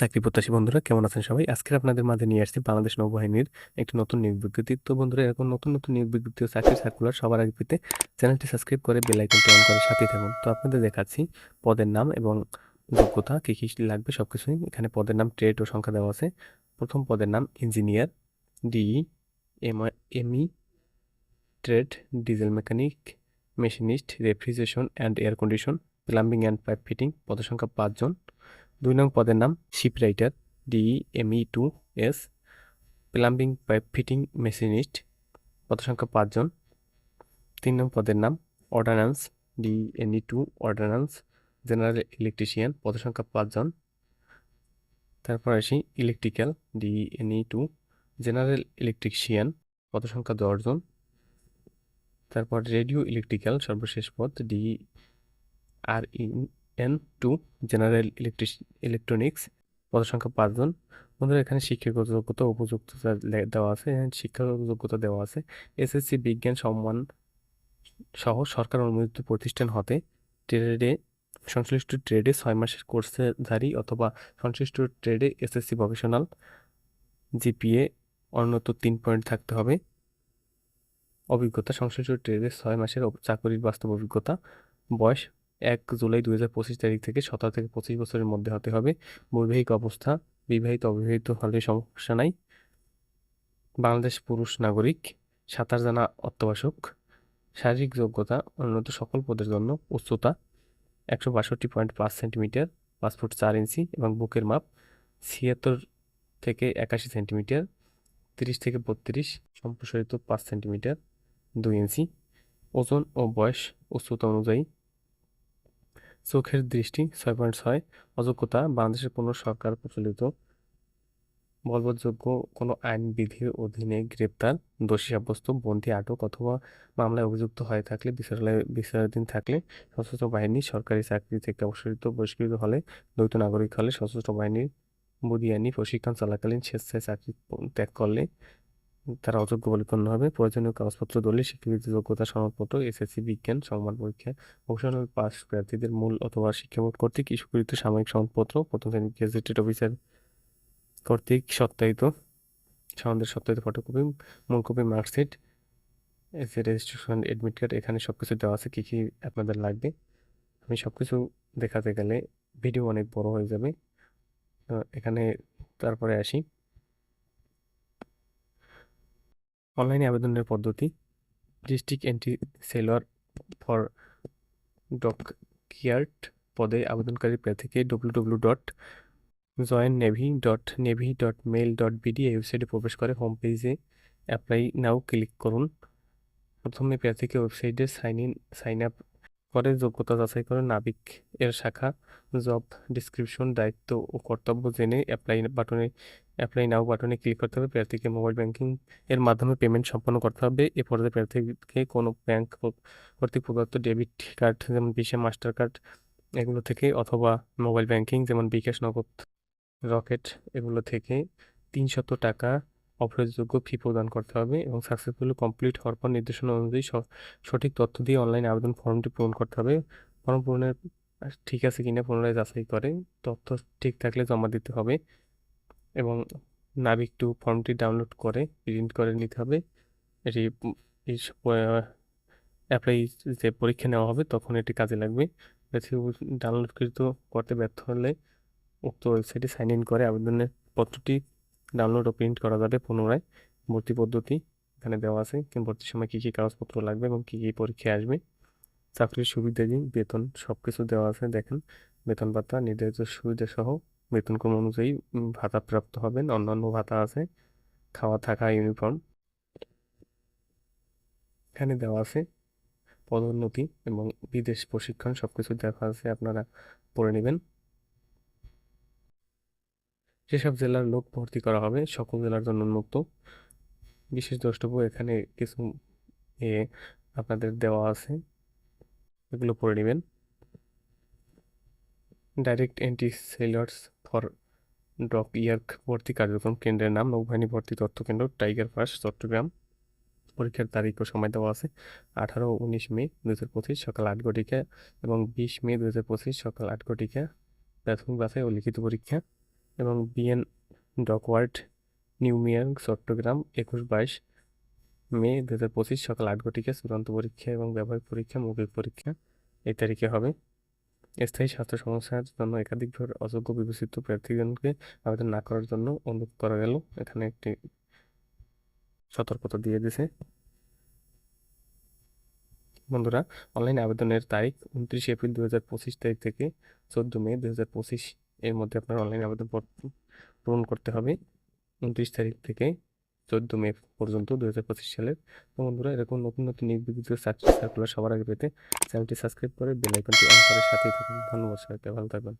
চাকরি প্রত্যাশী বন্ধুরা, কেমন আছেন সবাই? আজকে আপনাদের মাঝে নিয়ে আসছি বাংলাদেশ নৌবাহিনীর একটি নতুন নিয়োগ বিজ্ঞপ্তি। তো বন্ধুরা, এরকম নতুন নতুন নিয়োগ বিজ্ঞপ্তি ও চাকরি সার্কুলার সবার আগে পেতে চ্যানেলটি সাবস্ক্রাইব করে বেল আইকনটি অন করে সাথেই থাকুন। তো আপনাদের দেখাচ্ছি পদের নাম এবং যোগ্যতা, কী কী লাগবে সব কিছুই এখানে পদের নাম ট্রেড ও সংখ্যা দেওয়া আছে। প্রথম পদের নাম engineer DE M ME trade diesel mechanic machinist refrigeration and air condition plumbing and pipe fitting পদের সংখ্যা পাঁচজন। দুই নং পদের নাম ship writer DE ME two S plumbing pipe fitting machinist পদ সংখ্যা পাঁচজন তিন নং পদের নাম ordnance D NE two ordnance, general electrician পদ সংখ্যা পাঁচজন তারপর আসি electrical D NE two general electrician পদ সংখ্যা দশজন তারপর রেডিও ইলেকট্রিক্যাল, সর্বশেষ পদ D R N two general electric electronics পদসংখ্যা পাঁচজন বন্ধুরা, এখানে শিক্ষাগত যোগ্যতা উপযুক্ততা দেওয়া আছে। এখানে শিক্ষাগত যোগ্যতা দেওয়া আছে। এসএসসি বিজ্ঞান সম্মান সহ সরকার অনুমোদিত প্রতিষ্ঠান হতে ট্রেডে, সংশ্লিষ্ট ট্রেডে ছয় মাসের কোর্সধারী অথবা সংশ্লিষ্ট ট্রেডে এসএসসি প্রফেশনাল জিপিএ অন্যত তিন পয়েন্ট থাকতে হবে। অভিজ্ঞতা, সংশ্লিষ্ট ট্রেডে ছয় মাসের চাকরির বাস্তব অভিজ্ঞতা, বয়স এক জুলাই দু হাজার পঁচিশ তারিখ থেকে সতেরো থেকে পঁচিশ বছরের মধ্যে হতে হবে। বৈবাহিক অবস্থা, বিবাহিত, অবিবাহিত হলে সমস্যা নাই। বাংলাদেশ পুরুষ নাগরিক সাঁতার জানা অত্যাবশ্যক। শারীরিক যোগ্যতা উন্নত সকল পদের জন্য উচ্চতা একশো বাষট্টি পয়েন্ট পাঁচ সেন্টিমিটার, পাঁচ ফুট চার ইঞ্চি এবং বুকের মাপ ছিয়াত্তর থেকে একাশি সেন্টিমিটার, তিরিশ থেকে বত্রিশ সম্প্রসারিত পাঁচ সেন্টিমিটার, দুই ইঞ্চি। ওজন ও বয়স উচ্চতা অনুযায়ী চোখের দৃষ্টি ছয় পয়েন্ট ছয়, অযোগ্যতা বাংলাদেশের কোনো সরকার প্রচলিত বলবৎযোগ্য কোনো আইন বিধির অধীনে গ্রেপ্তার, দোষী সাব্যস্ত, বন্দী, আটক অথবা মামলায় অভিযুক্ত হয়ে থাকলে, বিচারালয়ে বিচারাধীন থাকলে সশস্ত্র বাহিনী সরকারি চাকরি থেকে অবসরিত, বহিষ্কৃত হলে দ্বৈত নাগরিক হলে সশস্ত্র বাহিনীর বুদিয়ানি প্রশিক্ষণ চলাকালীন স্বেচ্ছায় চাকরি ত্যাগ করলে তারা অযোগ্য বলে গণ্য হবে। প্রয়োজনীয় কাগজপত্র, দলিল, স্বীকৃতি, যোগ্যতা, সনদপত্র, এসএসসি, বিজ্ঞান, সংবাদ পরীক্ষা, ভোকেশনাল পাস প্রার্থীদের মূল অথবা শিক্ষা বোর্ড কর্তৃক ইস্যুকৃত সাময়িক সনদপত্র, প্রথম শ্রেণির গেজেটেড অফিসার কর্তৃক সত্যায়িত সনদের সত্যায়িত ফটোকপি, মূল কপি, মার্কশিট, এসে রেজিস্ট্রেশন এডমিট কার্ড এখানে সব কিছু দেওয়া আছে। কী কী আপনাদের লাগবে? আমি সব কিছু দেখাতে গেলে ভিডিও অনেক বড় হয়ে যাবে। এখানে তারপরে আসি। অনলাইনে আবেদনের পদ্ধতি, district entry sailor for dockyard পদে আবেদনকারী প্রার্থীকে W W dot join navy dot navy dot mail dot BD এই ওয়েবসাইটে প্রবেশ করে হোম পেজে অ্যাপ্লাই নাও ক্লিক করুন প্রথমে প্রার্থীকে ওয়েবসাইটে সাইন ইন সাইন আপ করে, যোগ্যতা যাচাই করে, নাবিক এর শাখা জব ডিসক্রিপশন দায়িত্ব ও কর্তব্য জেনে অ্যাপ্লাই বাটনে অ্যাপ্লাই নাও বাটনে ক্লিক করতে হবে। প্রার্থীকে মোবাইল ব্যাংকিং এর মাধ্যমে পেমেন্ট সম্পন্ন করতে হবে। এ পর্যায়ে প্রার্থীকে কোনো ব্যাংক কর্তৃক প্রদত্ত ডেবিট কার্ড যেমন ভিসা মাস্টার কার্ড এগুলো থেকে অথবা মোবাইল ব্যাংকিং যেমন বিকাশ, নগদ, রকেট এগুলো থেকে তিনশত টাকা অপ্রয়োগযোগ্য ফি প্রদান করতে হবে এবং সাকসেসফুলি কমপ্লিট হওয়ার পর নির্দেশনা অনুযায়ী সঠিক তথ্য দিয়ে অনলাইন আবেদন ফর্মটি পূরণ করতে হবে। ফর্ম পূরণের ঠিক আছে কিনা পুনরায় যাচাই করে, তথ্য ঠিক থাকলে জমা দিতে হবে এবং নাবিক টু ফর্মটি ডাউনলোড করে প্রিন্ট করে নিতে হবে। এটি অ্যাপ্লাই যে পরীক্ষা নেওয়া হবে তখন এটি কাজে লাগবে। ডাউনলোডকৃত করতে ব্যর্থ হলে উক্ত ওয়েবসাইটে সাইন ইন করে আবেদনের পত্রটি ডাউনলোড ও প্রিন্ট করা যাবে পুনরায়। ভর্তি পদ্ধতি এখানে দেওয়া আছে। কিন্তু ভর্তির সময় কী কী কাগজপত্র লাগবে এবং কী কী পরীক্ষায় আসবে। চাকরির সুবিধাদি বেতন সব কিছু দেওয়া আছে, দেখেন। বেতন ভাতা, নির্ধারিত সুবিধা সহ বেতনক্রম অনুযায়ী ভাতা প্রাপ্ত হবেন। অন্যান্য ভাতা আছে, খাওয়া থাকা ইউনিফর্ম এখানে দেওয়া আছে পদোন্নতি এবং বিদেশ প্রশিক্ষণ সব কিছু দেখা আছে, আপনারা পড়ে নেবেন। যেসব জেলার লোক ভর্তি করা হবে, সকল জেলার জন্য উন্মুক্ত। বিশেষ দ্রষ্টব্য, এখানে কিছু এ আপনাদের দেওয়া আছে। এগুলো পড়ে নেবেন। Direct entry sailors for dockyard ভর্তি কার্যক্রম কেন্দ্রের নাম, নৌবাহিনী ভর্তি তথ্য কেন্দ্র টাইগার পাস চট্টগ্রাম। পরীক্ষার তারিখ ও সময় দেওয়া আছে, আঠারো উনিশ মে দু হাজার পঁচিশ সকাল আট ঘটিকা এবং বিশ মে দু হাজার পঁচিশ সকাল আট ঘটিকা। প্রাথমিক বাছাই ও লিখিত পরীক্ষা। এবং বিএন ডকওয়ার্ড নিউমিয়ার চট্টগ্রাম, একুশ বাইশ মে দু হাজার পঁচিশ সকাল আট ঘটিকা চূড়ান্ত পরীক্ষা এবং ব্যবহারিক পরীক্ষা, মৌখিক পরীক্ষা এই তারিখে হবে। স্থায়ী স্বাস্থ্য সমস্যার জন্য একাধিকবার অযোগ্য বিবেচিত প্রার্থীগণকে আবেদন না করার জন্য অনুরোধ করা গেল। এখানে একটি সতর্কতা দিয়ে দিছে। বন্ধুরা, অনলাইন আবেদনের তারিখ উনত্রিশ এপ্রিল দু হাজার পঁচিশ তারিখ থেকে চোদ্দ মে দু হাজার পঁচিশ এর মধ্যে আপনার অনলাইন আবেদন পূরণ করতে হবে উনত্রিশ তারিখ থেকে চোদ্দ মে পর্যন্ত দু হাজার পঁচিশ সালের। তো বন্ধুরা, এরকম নতুন নতুন বিজ্ঞপ্তি চাকরি সার্কুলার সবার আগে পেতে চ্যানেলটি সাবস্ক্রাইব করে বেল আইকনটি অন করে সাথেই থাকুন। ধন্যবাদ সবাইকে, ভালো থাকবেন।